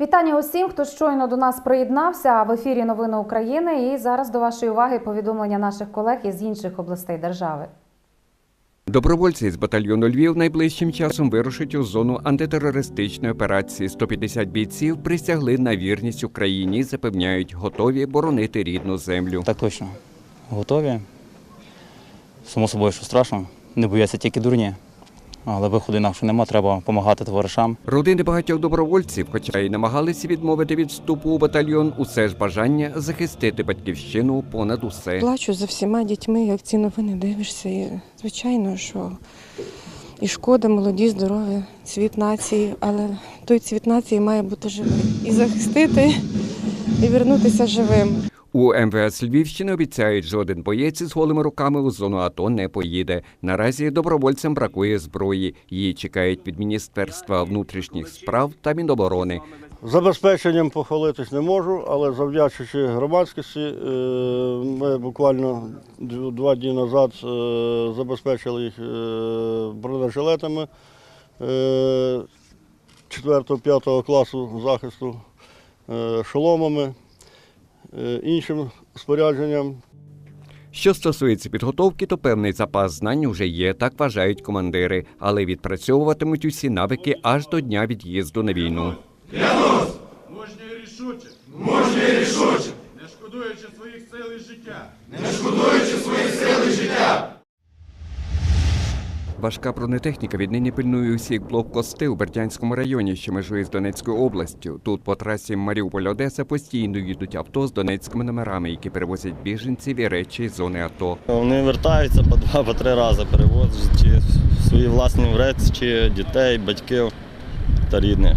Вітання усім, хто щойно до нас приєднався в ефірі Новини України. І зараз до вашої уваги повідомлення наших колег із інших областей держави. Добровольці з батальйону Львів найближчим часом вирушать у зону антитерористичної операції. 150 бійців присягли на вірність Україні, і запевняють, готові боронити рідну землю. Так точно. Готові. Само собою, що страшно. Не бояться тільки дурні. Але виходу інакше нема, треба допомагати товаришам. Родини багатьох добровольців, хоча й намагалися відмовити від вступу у батальйон, усе ж бажання захистити батьківщину понад усе. Плачу за всіма дітьми, як ці новини дивишся. І, звичайно, що і шкода, молоді, здорові, цвіт нації, але той цвіт нації має бути живий. І захистити, і вернутися живим. У МВС Львівщини обіцяють, жоден боєць із голими руками у зону АТО не поїде. Наразі добровольцям бракує зброї. Її чекають від Міністерства внутрішніх справ та Міноборони. Забезпеченням похвалитись не можу, але завдячуючи громадськості, е, ми буквально два дні назад е, забезпечили їх е, бронежилетами 4-5 класу захисту, шоломами, іншим спорядженням. Що стосується підготовки, то певний запас знань уже є, так вважають командири, але відпрацьовуватимуть усі навики аж до дня від'їзду на війну. Мужньо і рішуче. Мужньо і рішуче. Не шкодуючи своїх сил і життя. Важка бронетехніка віднині пильнує усіх блокпости у Бердянському районі, що межує з Донецькою областю. Тут по трасі Маріуполь-Одеса постійно їдуть авто з донецькими номерами, які перевозять біженців і речі з зони АТО. Вони вертаються по два, по три рази, перевозять чи свої власні речі, дітей, батьків та рідних.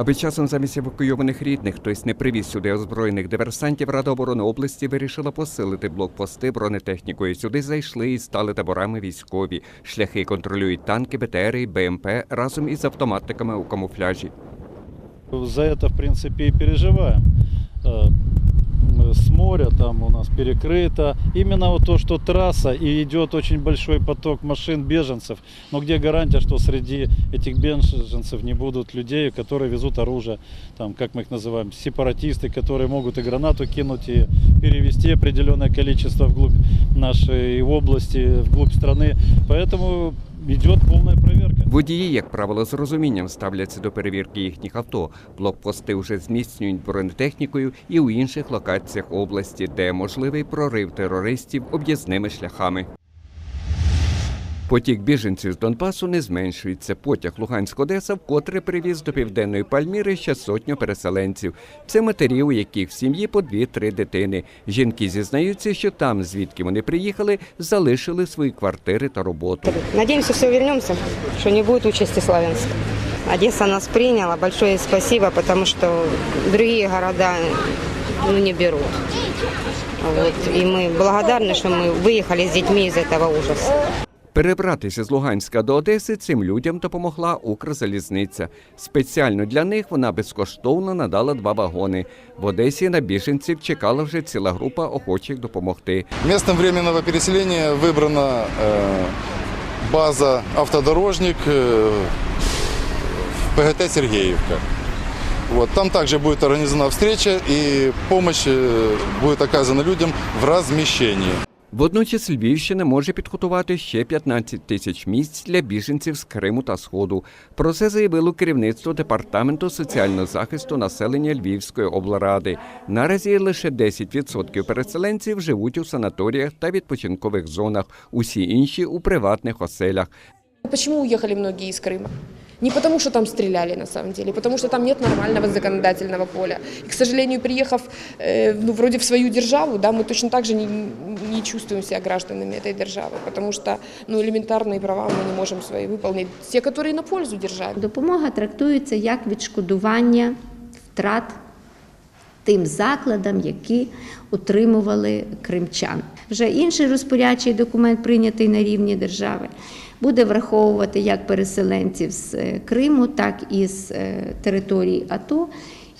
Аби часом замість евакуйованих рідних хтось не привіз сюди озброєних диверсантів, Рада оборони області вирішила посилити блокпости бронетехнікою. Сюди зайшли і стали таборами військові. Шляхи контролюють танки, БТРи і БМП разом із автоматиками у камуфляжі. За це, в принципі, і переживаем. С моря там у нас перекрыто. Именно вот то, что трасса и идет очень большой поток машин беженцев. Но где гарантия, что среди этих беженцев не будут людей, которые везут оружие, там, как мы их называем, сепаратисты, которые могут и гранату кинуть, и перевести определенное количество вглубь нашей области, вглубь страны. Поэтому. Водії, як правило, з розумінням ставляться до перевірки їхніх авто. Блокпости вже зміцнюють бронетехнікою і у інших локаціях області, де можливий прорив терористів об'їзними шляхами. Потік біженців з Донбасу не зменшується. Потяг Луганськ-Одеса вкотре привіз до південної Пальміри ще сотню переселенців. Це матері, у яких в сім'ї по дві-три дитини. Жінки зізнаються, що там, звідки вони приїхали, залишили свої квартири та роботу. Надеемся, все вернемся, что не будет участи Славянска. Одесса нас приняла. Большое спасибо, потому что другие города ну, не берут. Вот. И мы благодарны, что мы выехали с детьми из этого ужаса. Перебратися з Луганська до Одеси цим людям допомогла Укрзалізниця. Спеціально для них вона безкоштовно надала два вагони. В Одесі на біженців чекала вже ціла група охочих допомогти. Местом временного переселения выбрана э, база «Автодорожник» э, в ПГТ «Сергеевка». Вот, там также будет организована встреча и помощь э, будет оказана людям в размещении. Водночас Львівщина може підготувати ще 15 тисяч місць для біженців з Криму та Сходу. Про це заявило керівництво департаменту соціального захисту населення Львівської облради. Наразі лише 10% переселенців живуть у санаторіях та відпочинкових зонах, усі інші у приватних оселях. Почему уехали многие из Крыма? Не потому, что там стреляли на самом деле, потому что там нет нормального законодательного поля. И, к сожалению, приехав э, ну, вроде в свою державу, да, мы точно так же не, не чувствуем себя гражданами этой державы, потому что ну, элементарные права мы не можем свои выполнить, те, которые на пользу державе. Допомога трактується як відшкодування втрат тим закладам, які утримували кримчан. Вже інший розпорядчий документ, прийнятий на рівні держави, буде враховувати як переселенців з е, Криму, так і з е, території АТО.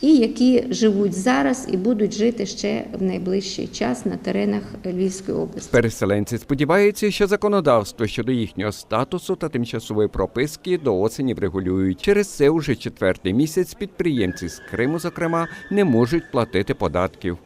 і які живуть зараз і будуть жити ще в найближчий час на теренах Львівської області. Переселенці сподіваються, що законодавство щодо їхнього статусу та тимчасової прописки до осені врегулюють. Через це уже четвертий місяць підприємці з Криму, зокрема, не можуть платити податків.